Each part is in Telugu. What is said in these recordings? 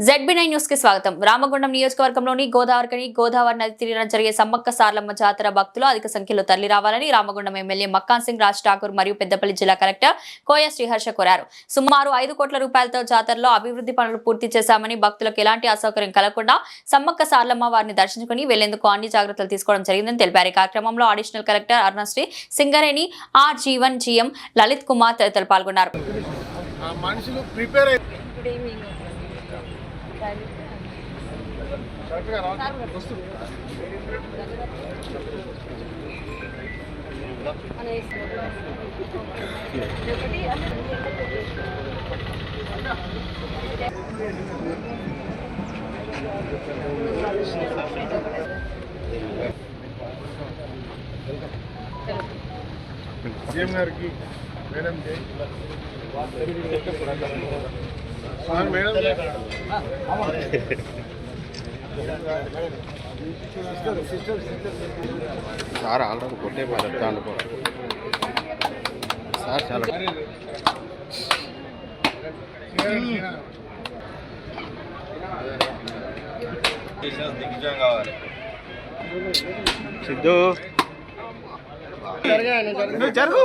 జెడ్బీ నైన్ న్యూస్కి స్వాగతం రామగుండం నియోజకవర్గంలోని గోదావరికని గోదావరి నది తీరాన జరిగే సమ్మక్క సార్లమ్మ జాతర భక్తులు అధిక సంఖ్యలో తరలి రావాలని రామగుండం ఎమ్మెల్యే మక్కాన్ సింగ్ రాజ్ ఠాకూర్ మరియు పెద్దపల్లి జిల్లా కలెక్టర్ కోయ శ్రీహర్ష కోరారు సుమారు ఐదు కోట్ల రూపాయలతో జాతరలో అభివృద్ధి పనులు పూర్తి చేశామని భక్తులకు ఎలాంటి అసౌకర్యం కలగకుండా సమ్మక్క సార్లమ్మ వారిని దర్శించుకుని వెళ్ళేందుకు అన్ని జాగ్రత్తలు తీసుకోవడం జరిగిందని తెలిపారు ఈ కార్యక్రమంలో additional collector Arunasri Singareni R Jeevan GM Lalit Kumar తదితరులు పాల్గొన్నారు మనుషులు ప్రిపేర్ రావాలి. వస్తుంది. సీఎం గారికి మేడం జై సార్ ఆల్రెడీ కొట్టే దాంట్లో సార్ చాలా సిద్ధు. నువ్వు జరుగు.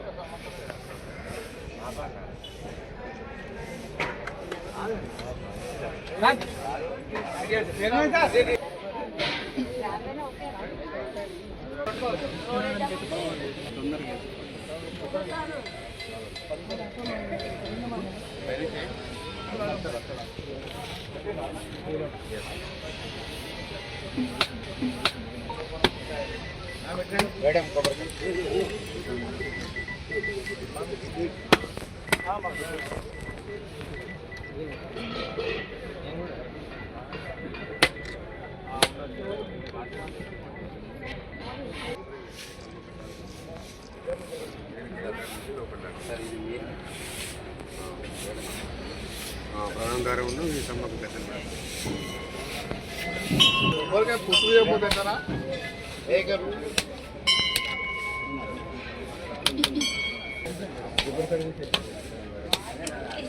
మేడం కొబ్బరి ஆமாம் ప్రధాన గారు ఉన్న ఈ సమ్మకు పెద్దలు ఎవరికైనా పుట్టు చేయకపోతే ఏకరు అది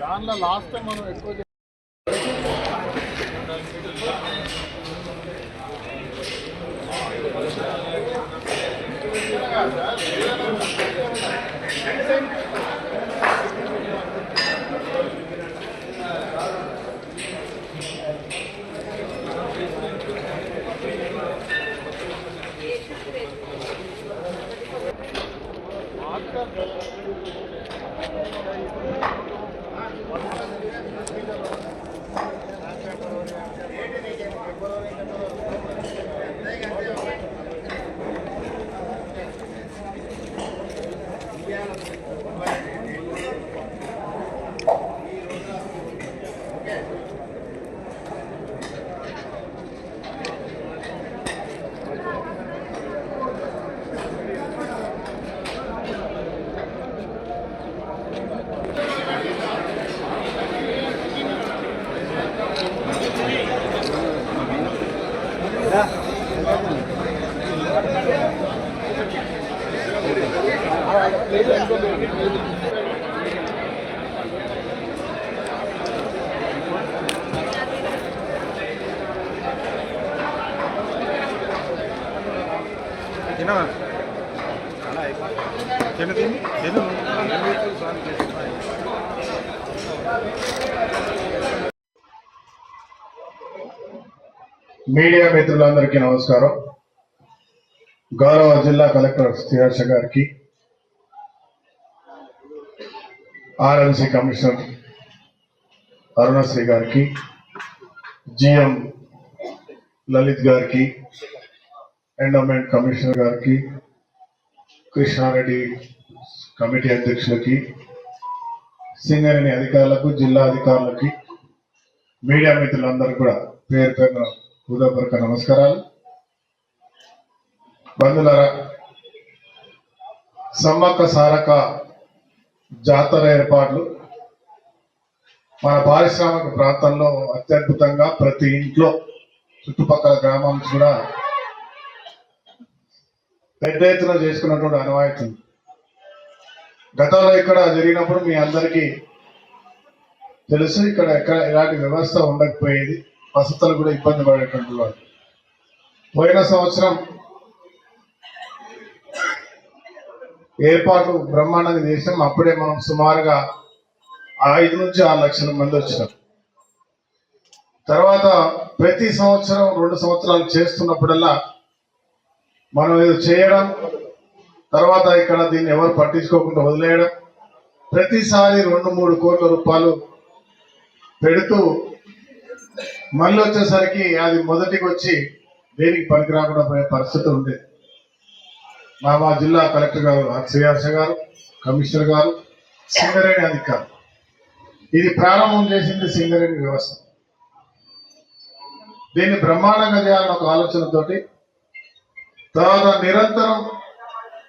దానిలో లాస్ట్ టైం మనం ఎక్కువ చే- తినవా? మీడియా మిత్రులందరికీ నమస్కారం గౌరవ జిల్లా కలెక్టర్ శ్రీహర్ష గారికి ఆర్ఎంసీ కమిషనర్ అరుణశ్రీ గారికి జిఎం లలిత్ గారికి ఎండోమెంట్ కమిషనర్ గారికి కృష్ణారెడ్డి కమిటీ అధ్యక్షులకి సింగరేణి అధికారులకు జిల్లా అధికారులకి మీడియా మిత్రులందరూ కూడా పేరు పేరున హృదయపూర్వక నమస్కారాలు. బంధులరా సమ్మక్క సారక జాతర ఏర్పాట్లు మన పారిశ్రామిక ప్రాంతంలో అత్యద్భుతంగా ప్రతి ఇంట్లో చుట్టుపక్కల గ్రామాలు కూడా పెద్ద ఎత్తున చేసుకున్నటువంటి అనువాయితం గతంలో ఇక్కడ జరిగినప్పుడు మీ అందరికీ తెలుసు ఇక్కడ ఎక్కడ ఎలాంటి వ్యవస్థ ఉండకపోయేది వసతులు కూడా ఇబ్బంది పడేటువంటి వాళ్ళు. పోయిన సంవత్సరం ఏర్పాటు బ్రహ్మాండంగా చేసాం అప్పుడే మనం సుమారుగా ఐదు నుంచి ఆరు లక్షల మంది వచ్చినాం. తర్వాత ప్రతి సంవత్సరం రెండు సంవత్సరాలు చేస్తున్నప్పుడల్లా మనం ఏదో చేయడం తర్వాత ఇక్కడ దీన్ని ఎవరు పట్టించుకోకుండా వదిలేయడం ప్రతిసారి రెండు మూడు కోట్ల రూపాయలు పెడుతూ మళ్ళీ వచ్చేసరికి అది మొదటికి వచ్చి దేనికి పనికి రాకుండా పోయే పరిస్థితి ఉంది. మా మా జిల్లా కలెక్టర్ గారు శ్రీహర్ష గారు కమిషనర్ గారు సింగరేణి అధికారులు. ఇది ప్రారంభం చేసింది సింగరేణి వ్యవస్థ. దీన్ని బ్రహ్మాండంగా చేయాలన్న ఒక ఆలోచనతోటి తర్వాత నిరంతరం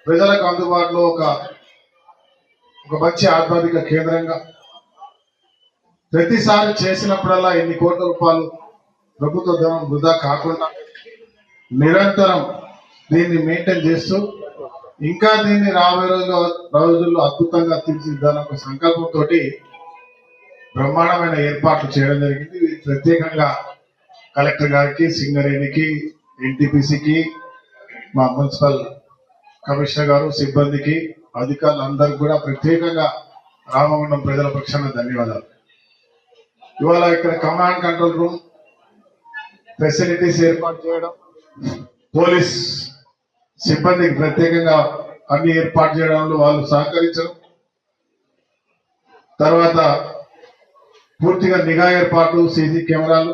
ప్రజలకు అందుబాటులో ఒక ఒక మంచి ఆధ్యాత్మిక కేంద్రంగా. ప్రతిసారి చేసినప్పుడల్లా ఎన్ని కోట్ల రూపాయలు ప్రభుత్వ ధనం వృధా కాకుండా నిరంతరం దీన్ని మెయింటైన్ చేస్తూ ఇంకా దీన్ని రాబోయే రోజుల్లో రోజుల్లో అద్భుతంగా తీర్చిదిద్దాలని ఒక సంకల్పంతో బ్రహ్మాండమైన ఏర్పాట్లు చేయడం జరిగింది. ప్రత్యేకంగా కలెక్టర్ గారికి సింగరేణికి ఎన్టీపీసీకి మా మున్సిపల్ కమిషనర్ గారు సిబ్బందికి అధికారులందరికీ కూడా ప్రత్యేకంగా రామగుండం ప్రజల పక్షాన ధన్యవాదాలు. ఇవాళ ఇక్కడ కమాండ్ కంట్రోల్ రూమ్ ఫెసిలిటీస్ ఏర్పాటు చేయడం పోలీస్ సిబ్బందికి ప్రత్యేకంగా అన్ని ఏర్పాటు చేయడంలో వాళ్ళు సహకరించడం తర్వాత పూర్తిగా నిఘా ఏర్పాటు సీసీ కెమెరాలు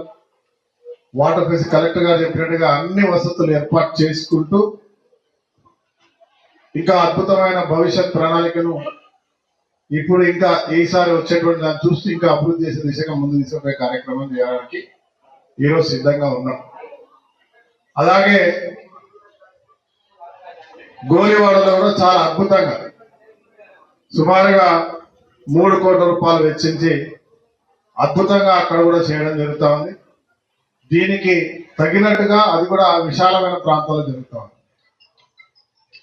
వాటర్ ఫెసి కలెక్టర్ గారు చెప్పినట్టుగా అన్ని వసతులు ఏర్పాటు చేసుకుంటూ ఇంకా అద్భుతమైన భవిష్యత్ ప్రణాళికను ఇప్పుడు ఇంకా ఈసారి వచ్చేటువంటి దాన్ని చూస్తూ ఇంకా అభివృద్ధి చేసే దిశగా ముందు తీసుకుపోయే కార్యక్రమం చేయడానికి ఈరోజు సిద్ధంగా ఉన్నాం. అలాగే గోలివాడలో కూడా చాలా అద్భుతంగా సుమారుగా మూడు కోట్ల రూపాయలు వెచ్చించి అద్భుతంగా అక్కడ కూడా చేయడం జరుగుతూ ఉంది. దీనికి తగినట్టుగా అది కూడా విశాలమైన ప్రాంతాల్లో జరుగుతూ ఉంది.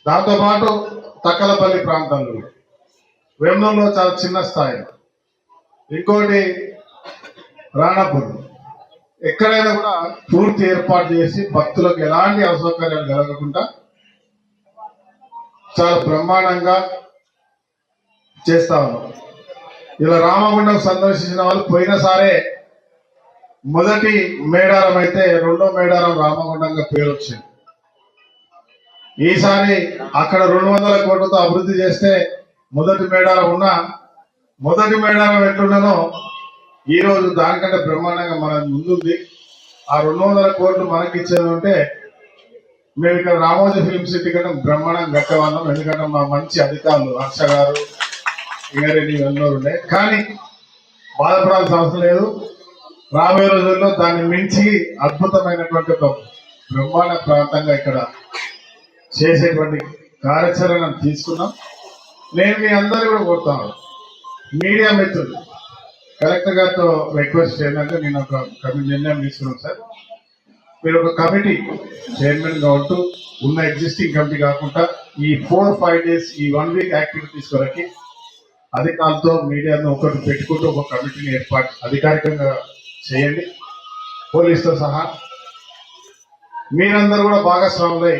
దాంతోపాటు తక్కలపల్లి ప్రాంతాలు కూడా. చాలా చిన్న స్థాయి. ఇంకోటి రాణపూర్. ఎక్కడైనా కూడా పూర్తి ఏర్పాటు చేసి భక్తులకు ఎలాంటి అసౌకర్యాలు కలగకుండా చాలా బ్రహ్మాండంగా చేస్తా ఉన్నాం ఇలా రామగుండం సందర్శించిన వాళ్ళు పోయినసారే మొదటి మేడారం అయితే రెండో మేడారం రామగుండంగా పేరు వచ్చింది. ఈసారి అక్కడ రెండు వందల కోట్లతో అభివృద్ధి చేస్తే మొదటి మేడారం ఉన్న మొదటి మేడారం ఎట్లున్నానో ఈ రోజు దానికంటే బ్రహ్మాండంగా మన ముందుంది. ఆ రెండు వందల కోట్లు మనకి ఇచ్చేది ఉంటే మేము ఇక్కడ రామోజీ ఫిల్మ్ సిటీ కంటే బ్రహ్మాండంగా కట్టేవాళ్ళం ఎందుకంటే మా మంచి అధికారులు హర్ష గారు ఇంగారెడ్డి వెన్నోరు ఉన్నాయి కానీ బాధపడాల్సిన అవసరం లేదు. రాబోయే రోజుల్లో దాన్ని మించి అద్భుతమైనటువంటి ఒక బ్రహ్మాండ ప్రాంతంగా ఇక్కడ చేసేటువంటి కార్యాచరణ తీసుకున్నాం. నేను మీ అందరూ కూడా కోరుతాను మీడియా మిత్రులు కలెక్టర్ గారితో రిక్వెస్ట్ ఏంటంటే నేను ఒక కమిటీ నిర్ణయం తీసుకున్నాను సార్. మీరు ఒక కమిటీ చైర్మన్గా ఉంటూ ఉన్న ఎగ్జిస్టింగ్ కమిటీ కాకుండా ఈ ఫోర్ ఫైవ్ డేస్ ఈ వన్ వీక్ యాక్టివిటీస్ వరకు అధికారులతో మీడియాను ఒకటి పెట్టుకుంటూ ఒక కమిటీని ఏర్పాటు అధికారికంగా చేయండి. పోలీసుతో సహా మీరందరూ కూడా భాగస్వాములై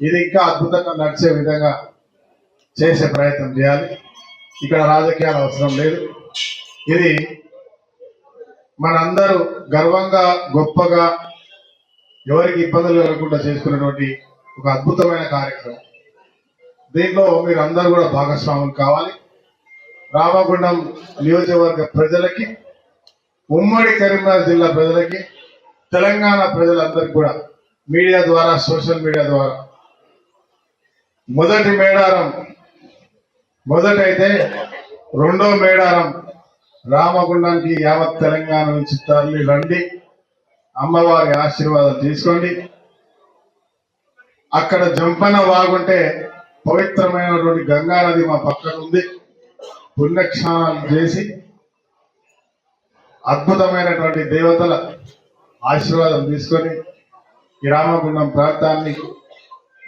ఇది ఇంకా అద్భుతంగా నడిచే విధంగా చేసే ప్రయత్నం చేయాలి. ఇక్కడ రాజకీయాలు అవసరం లేదు. ఇది మనందరూ గర్వంగా గొప్పగా ఎవరికి ఇబ్బందులు కలగకుండా చేసుకున్నటువంటి ఒక అద్భుతమైన కార్యక్రమం. దీంట్లో మీరు అందరూ కూడా భాగస్వాములు కావాలి. రామగుండం నియోజకవర్గ ప్రజలకి ఉమ్మడి కరీంనగర్ జిల్లా ప్రజలకి తెలంగాణ ప్రజలందరికీ కూడా మీడియా ద్వారా సోషల్ మీడియా ద్వారా మొదటి మేడారం మొదటైతే రెండో మేడారం రామగుండానికి యావత్ తెలంగాణ నుంచి తరలి రండి అమ్మవారి ఆశీర్వాదం తీసుకోండి. అక్కడ జంపన వాగుంటే పవిత్రమైనటువంటి గంగా నది మా పక్కన ఉంది పుణ్యక్షానాలు చేసి అద్భుతమైనటువంటి దేవతల ఆశీర్వాదం తీసుకొని ఈ రామగుండం ప్రాంతాన్ని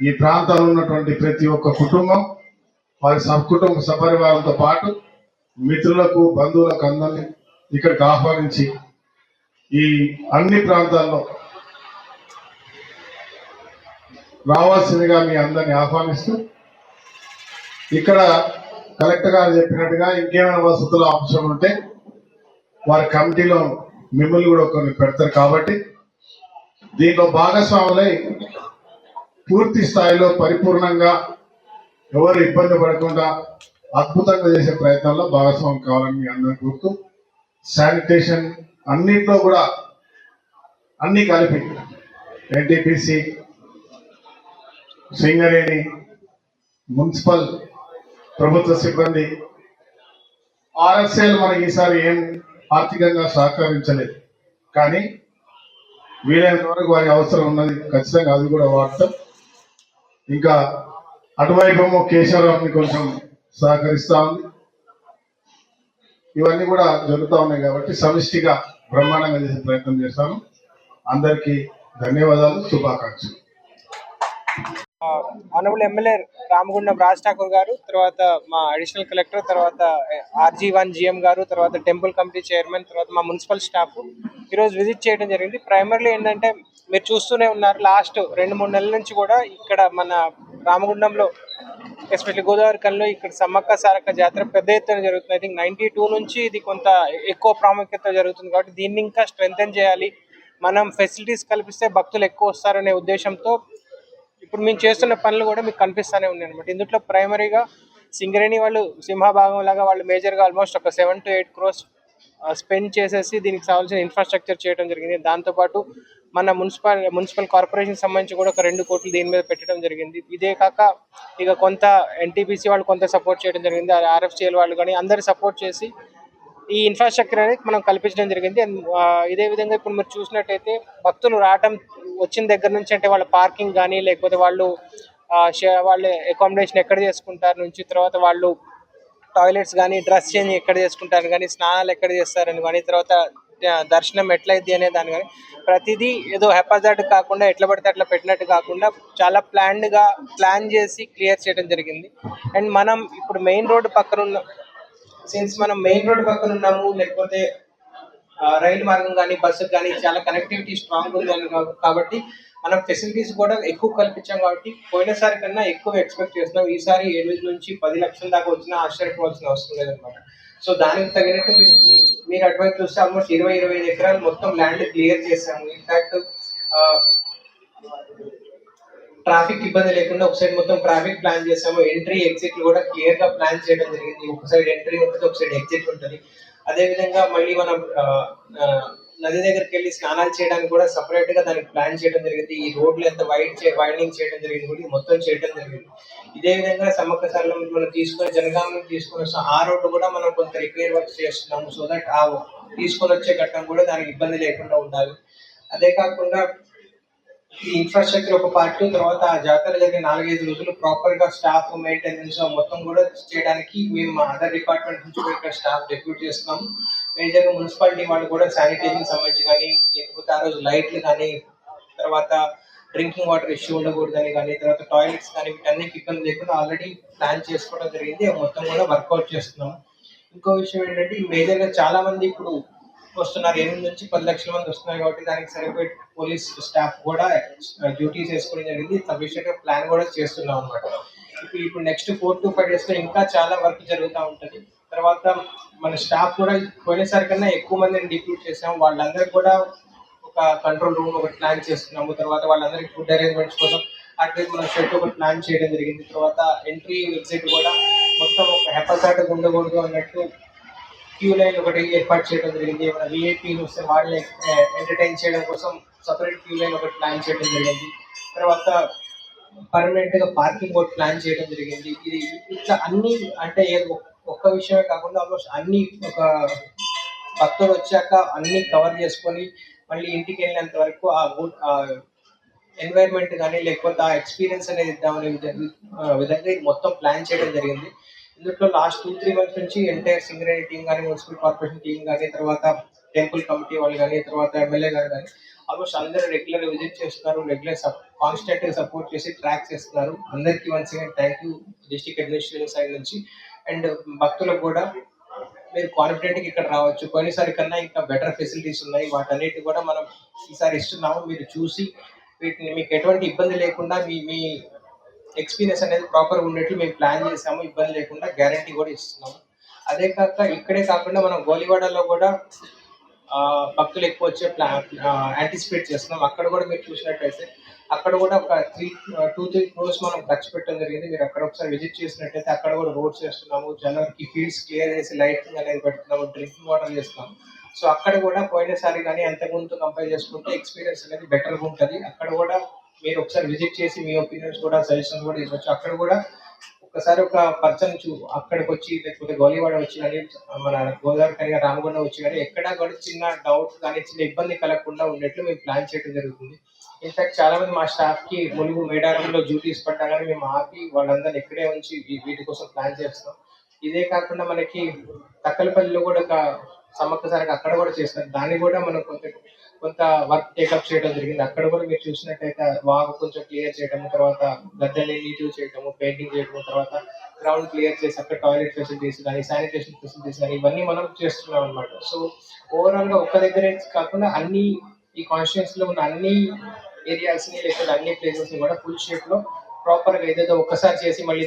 ఈ ప్రాంతంలో ఉన్నటువంటి ప్రతి ఒక్క కుటుంబం వారి సకుటుంబ సపరివారంతో పాటు మిత్రులకు బంధువులకు అందరినీ ఇక్కడికి ఆహ్వానించి ఈ అన్ని ప్రాంతాల్లో రావాల్సిందిగా మీ అందరిని ఆహ్వానిస్తూ ఇక్కడ కలెక్టర్ గారు చెప్పినట్టుగా ఇంకేమైనా వసతుల అంశం ఉంటే వారి కమిటీలో మిమ్మల్ని కూడా కొన్ని పెడతారు కాబట్టి దీంట్లో భాగస్వాములై పూర్తి స్థాయిలో పరిపూర్ణంగా ఎవరు ఇబ్బంది పడకుండా అద్భుతంగా చేసే ప్రయత్నంలో భాగస్వామి కావాలని మీ అందరికీ కోరుతూ శానిటేషన్ అన్నిట్లో కూడా అన్ని కలిపి ఎన్టీపీసీ సింగరేణి మున్సిపల్ ప్రభుత్వ సిబ్బంది ఆర్ఎస్ఎల్ మనకి ఈసారి ఏం ఆర్థికంగా సహకరించలేదు. కానీ వీలైనంత వరకు వారి అవసరం ఉన్నది. ఖచ్చితంగా అది కూడా వాడతాం. ఇంకా అటువైపు కేశవరావుని కొంచెం సహకరిస్తా ఉంది. ఇవన్నీ కూడా జరుగుతూ ఉన్నాయి కాబట్టి సమిష్టిగా బ్రహ్మాండంగా చేసే ప్రయత్నం చేస్తాను. అందరికీ ధన్యవాదాలు శుభాకాంక్షలు. ఆనరబుల్ ఎమ్మెల్యే రామగుండం రాజ్ ఠాకూర్ గారు తర్వాత మా అడిషనల్ కలెక్టర్ తర్వాత ఆర్జీ వన్ జిఎం గారు తర్వాత టెంపుల్ కమిటీ చైర్మన్ తర్వాత మా మున్సిపల్ స్టాఫ్ ఈరోజు విజిట్ చేయడం జరిగింది. ప్రైమర్లీ ఏంటంటే మీరు చూస్తూనే ఉన్నారు లాస్ట్ రెండు మూడు నెలల నుంచి కూడా ఇక్కడ మన రామగుండంలో ఎస్పెషల్లీ గోదావరి కల్లో ఇక్కడ సమ్మక్క సారక్క జాతర పెద్ద ఎత్తున జరుగుతుంది. ఐ థింక్ నైన్టీ టూ నుంచి ఇది కొంత ఎక్కువ ప్రాముఖ్యత జరుగుతుంది కాబట్టి దీన్ని ఇంకా స్ట్రెంగ్తెన్ చేయాలి. మనం ఫెసిలిటీస్ కల్పిస్తే భక్తులు ఎక్కువ వస్తారనే ఉద్దేశంతో ఇప్పుడు మేము చేస్తున్న పనులు కూడా మీకు కనిపిస్తూనే ఉన్నాయి అనమాట ఇందులో ప్రైమరీగా సింగరేణి వాళ్ళు సింహభాగం లాగా వాళ్ళు మేజర్గా ఆల్మోస్ట్ ఒక seven to eight crores spend చేసేసి దీనికి కావాల్సిన ఇన్ఫ్రాస్ట్రక్చర్ చేయడం జరిగింది. దాంతోపాటు మన మున్సిపల్ మున్సిపల్ కార్పొరేషన్ సంబంధించి కూడా ఒక రెండు కోట్లు దీని మీద పెట్టడం జరిగింది. ఇదే కాక ఇక కొంత ఎన్టీపీసీ వాళ్ళు కొంత సపోర్ట్ చేయడం జరిగింది. ఆర్ఎఫ్సిఎల్ వాళ్ళు కానీ అందరు సపోర్ట్ చేసి ఈ ఇన్ఫ్రాస్ట్రక్చర్ అనేది మనం కల్పించడం జరిగింది. అండ్ ఇదే విధంగా ఇప్పుడు మీరు చూసినట్టయితే భక్తులు రావటం వచ్చిన దగ్గర నుంచి అంటే వాళ్ళ పార్కింగ్ కానీ లేకపోతే వాళ్ళు వాళ్ళ అకామిడేషన్ ఎక్కడ చేసుకుంటారు నుంచి తర్వాత వాళ్ళు టాయిలెట్స్ కానీ డ్రెస్ చేంజ్ ఎక్కడ చేసుకుంటారు కానీ స్నానాలు ఎక్కడ చేస్తారని కానీ తర్వాత దర్శనం ఎట్లయిద్ది అనే దాని కానీ ప్రతిదీ ఏదో హెపాజాట్ కాకుండా ఎట్లా పడితే అట్లా పెట్టినట్టు కాకుండా చాలా ప్లాన్డ్గా ప్లాన్ చేసి క్లియర్ చేయడం జరిగింది. అండ్ మనం ఇప్పుడు మెయిన్ రోడ్ పక్కన ఉన్న సిన్స్ మనం మెయిన్ రోడ్ పక్కన ఉన్నాము లేకపోతే రైలు మార్గం కానీ బస్సు కానీ చాలా కనెక్టివిటీ స్ట్రాంగ్ ఉంది అని కాబట్టి మనం ఫెసిలిటీస్ కూడా ఎక్కువ కల్పించాం కాబట్టి పోయినసారి కన్నా ఎక్కువ ఎక్స్పెక్ట్ చేస్తున్నాం. ఈసారి ఏడు నుంచి పది లక్షల దాకా వచ్చినా ఆశ్చర్యపోవాల్సిన అవసరం లేదనమాట సో దానికి తగినట్టు మీరు అటువైపు చూస్తే ఆల్మోస్ట్ ఇరవై ఇరవై ఐదు ఎకరాలు మొత్తం ల్యాండ్ క్లియర్ చేసాము ఇన్ఫాక్ట్ ట్రాఫిక్ ఇబ్బంది లేకుండా ఒక సైడ్ మొత్తం ట్రాఫిక్ ప్లాన్ చేసాము ఎంట్రీ ఎగ్జిట్ కూడా క్లియర్గా ప్లాన్ చేయడం జరిగింది. ఒక సైడ్ ఎంట్రీ ఉంటుంది ఒక సైడ్ ఎగ్జిట్ ఉంటుంది. అదే విధంగా మళ్ళీ మనం నది దగ్గరికి వెళ్ళి స్నానాలు చేయడానికి కూడా సపరేట్గా దానికి ప్లాన్ చేయడం జరిగింది. ఈ రోడ్లు ఎంత వైడ్ వైడింగ్ చేయడం జరిగింది కూడా మొత్తం చేయడం జరిగింది. ఇదే విధంగా సమగ్ర సరళం మనం తీసుకొని జనగామ తీసుకొని వస్తాం ఆ రోడ్డు కూడా మనం కొంత రిపేర్ వర్క్ చేస్తున్నాము. సో దట్ ఆ తీసుకొని వచ్చే ఘట్టం కూడా దానికి ఇబ్బంది లేకుండా ఉండాలి. అదే కాకుండా ఈ ఇన్ఫ్రాస్ట్రక్చర్ ఒక పార్ట్ తర్వాత ఆ జాతర జరిగే నాలుగైదు రోజులు ప్రాపర్గా స్టాఫ్ మెయింటెనెన్స్ మొత్తం కూడా చేయడానికి మేము మా అదర్ డిపార్ట్మెంట్ నుంచి కూడా ఇక్కడ స్టాఫ్ డెప్యూట్ చేస్తున్నాం. మేజర్ మున్సిపాలిటీ వాళ్ళు కూడా శానిటైజింగ్ సంబంధించి కానీ లేకపోతే ఆ రోజు లైట్లు కానీ తర్వాత డ్రింకింగ్ వాటర్ ఇష్యూ ఉండకూడదని కానీ తర్వాత టాయిలెట్స్ కానీ వీటన్నిటి ఇబ్బంది లేకుండా ఆల్రెడీ ప్లాన్ చేసుకోవడం జరిగింది. మొత్తం కూడా వర్కౌట్ చేస్తున్నాము ఇంకో విషయం ఏంటంటే మేజర్గా చాలా మంది ఇప్పుడు వస్తున్నారు. ఎనిమిది నుంచి పది లక్షల మంది వస్తున్నారు కాబట్టి దానికి సరిపోయే పోలీస్ స్టాఫ్ కూడా డ్యూటీస్ వేసుకోవడం జరిగింది. సఫిషియెంట్ ప్లాన్ కూడా చేస్తున్నాం అనమాట ఇప్పుడు ఇప్పుడు నెక్స్ట్ ఫోర్ టు ఫైవ్ డేస్లో ఇంకా చాలా వర్క్ జరుగుతూ ఉంటుంది. తర్వాత మన స్టాఫ్ కూడా పోయినసారి కన్నా ఎక్కువ మందిని డిప్యూట్ చేసాము. వాళ్ళందరికీ కూడా ఒక కంట్రోల్ రూమ్ ఒకటి ప్లాన్ చేస్తున్నాము. తర్వాత వాళ్ళందరికీ ఫుడ్ అరేంజ్మెంట్స్ కోసం అట్లే మనం షెడ్ ఒకటి ప్లాన్ చేయడం జరిగింది. తర్వాత ఎంట్రీ ఎగ్జిట్ కూడా మొత్తం ఒక హెపసాట ఉండకూడదు అన్నట్టు క్యూ లైన్ ఒకటి ఏర్పాటు చేయడం జరిగింది. ఏమైనా విఐపీలు వస్తే వాళ్ళని ఎంటర్టైన్ చేయడం కోసం సపరేట్ క్యూ లైన్ ఒకటి ప్లాన్ చేయడం జరిగింది. తర్వాత పర్మనెంట్గా పార్కింగ్ ఒకటి ప్లాన్ చేయడం జరిగింది. ఇది ఇట్లా అన్ని అంటే ఏదో ఒక్క విషయమే కాకుండా ఆల్మోస్ట్ అన్ని ఒక భక్తులు వచ్చాక అన్ని కవర్ చేసుకొని మళ్ళీ ఇంటికి వెళ్ళినంత వరకు ఆ గుడ్ ఎన్వైర్న్మెంట్ కానీ లేకపోతే ఆ ఎక్స్పీరియన్స్ అనేది ఇద్దామనే విధంగా విధంగా ఇది మొత్తం ప్లాన్ చేయడం జరిగింది. ఇందులో లాస్ట్ టూ త్రీ మంత్స్ నుంచి ఎంటైర్ సింగరేణి టీం కానీ మున్సిపల్ కార్పొరేషన్ టీం కానీ తర్వాత టెంపుల్ కమిటీ వాళ్ళు కానీ తర్వాత ఎమ్మెల్యే గారు కానీ ఆల్మోస్ట్ అందరూ రెగ్యులర్ విజిట్ చేస్తున్నారు రెగ్యులర్ కాన్స్టెంట్ సపోర్ట్ చేసి ట్రాక్ చేస్తున్నారు. అందరికీ once again thank you district administration side నుంచి. అండ్ భక్తులకు కూడా మీరు కాన్ఫిడెంట్ ఇక్కడ రావచ్చు. పోయినసారి కన్నా ఇంకా బెటర్ ఫెసిలిటీస్ ఉన్నాయి. వాటన్నిటి కూడా మనం ఈసారి ఇస్తున్నాము. మీరు చూసి వీటిని మీకు ఎటువంటి ఇబ్బంది లేకుండా మీ మీ ఎక్స్పీరియన్స్ అనేది ప్రాపర్ ఉండేట్లు మేము ప్లాన్ చేసాము ఇబ్బంది లేకుండా గ్యారంటీ కూడా ఇస్తున్నాము. అదే కాక ఇక్కడే కాకుండా మనం గోలివాడలో కూడా భక్తులు ఎక్కువ వచ్చే ప్లాన్ యాంటిసిపేట్ చేస్తున్నాం. అక్కడ కూడా మీరు చూసినట్టయితే అక్కడ కూడా ఒక త్రీ టూ త్రీ క్రోర్స్ మనం ఖర్చు పెట్టడం జరిగింది. మీరు అక్కడ ఒకసారి విజిట్ చేసినట్టయితే అక్కడ కూడా రోడ్స్ చేస్తున్నాము జనవరికి ఫీల్డ్స్ క్లియర్ చేసి లైటింగ్ అనేది పెడుతున్నాము డ్రింకింగ్ వాటర్ చేస్తున్నాము. సో అక్కడ కూడా పోయినసారి కానీ అంతకుముందు కంపేర్ చేసుకుంటే ఎక్స్పీరియన్స్ అనేది బెటర్గా ఉంటుంది. అక్కడ కూడా మీరు ఒకసారి విజిట్ చేసి మీ ఒపీనియన్స్ కూడా సజెషన్స్ కూడా ఇవ్వచ్చు. అక్కడ కూడా ఒకసారి ఒక పర్సన్ చూ అక్కడికి వచ్చి లేకపోతే గోలివాడ వచ్చి కానీ మన గోదావరి కానీ రామగుండం వచ్చి కానీ ఎక్కడ కూడా చిన్న డౌట్ కానీ చిన్న ఇబ్బంది కలగకుండా ఉండేట్లు మేము ప్లాన్ చేయడం జరుగుతుంది. ఇన్ఫాక్ట్ చాలా మంది మా స్టాఫ్కి ములుగు మేడారంలో డ్యూటీస్ పడ్డా కానీ మేము ఆపి వాళ్ళందరినీ ఇక్కడే ఉంచి వీటి కోసం ప్లాన్ చేస్తాం ఇదే కాకుండా మనకి తక్కలపల్లిలో కూడా ఒక సమ్మక్కసారికి అక్కడ కూడా చేస్తారు. దాన్ని కూడా మనం కొంత కొంత వర్క్ టేకప్ చేయడం జరిగింది. అక్కడ కూడా మీరు చూసినట్టయితే వాగు కొంచెం క్లియర్ చేయడము తర్వాత గద్దెల్ని నీట్గా చేయడము పెయింటింగ్ చేయడము తర్వాత గ్రౌండ్ క్లియర్ చేసి అక్కడ టాయిలెట్ ఫెసిలిటీస్ కానీ శానిటేషన్ ఫెసిలిటీస్ కానీ ఇవన్నీ మనం చేస్తున్నాం అనమాట సో ఓవరాల్గా ఒక్క దగ్గరే కాకుండా అన్ని ఈ కాన్స్టిట్యూన్స్లో ఉన్న అన్ని ఏరియాస్ని లేకపోతే అన్ని ప్లేసెస్ని కూడా ఫుల్ షేప్లో ప్రాపర్గా ఏదైతే ఒక్కసారి చేసి మళ్ళీ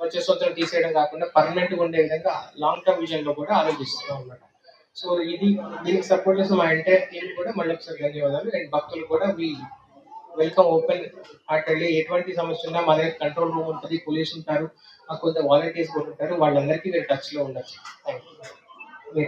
వచ్చే సంవత్సరం తీసేయడం కాకుండా పర్మనెంట్గా ఉండే విధంగా లాంగ్ టర్మ్ విజన్లో కూడా ఆలోచిస్తున్నాం అనమాట సో ఇది దీనికి సపోర్ట్ చేసిన మా ఎంటైర్ టీం కూడా మళ్ళీ ఒకసారి ధన్యవాదాలు. అండ్ భక్తులు కూడా వి వెల్కమ్ ఓపెన్ హార్టెడ్లీ ఎటువంటి సమస్య ఉన్నా మా దగ్గర కంట్రోల్ రూమ్ ఉంటుంది పోలీస్ ఉంటారు కొంత వాలంటీర్స్ కూడా ఉంటారు. వాళ్ళందరికీ మీరు టచ్లో ఉండొచ్చు. Thank you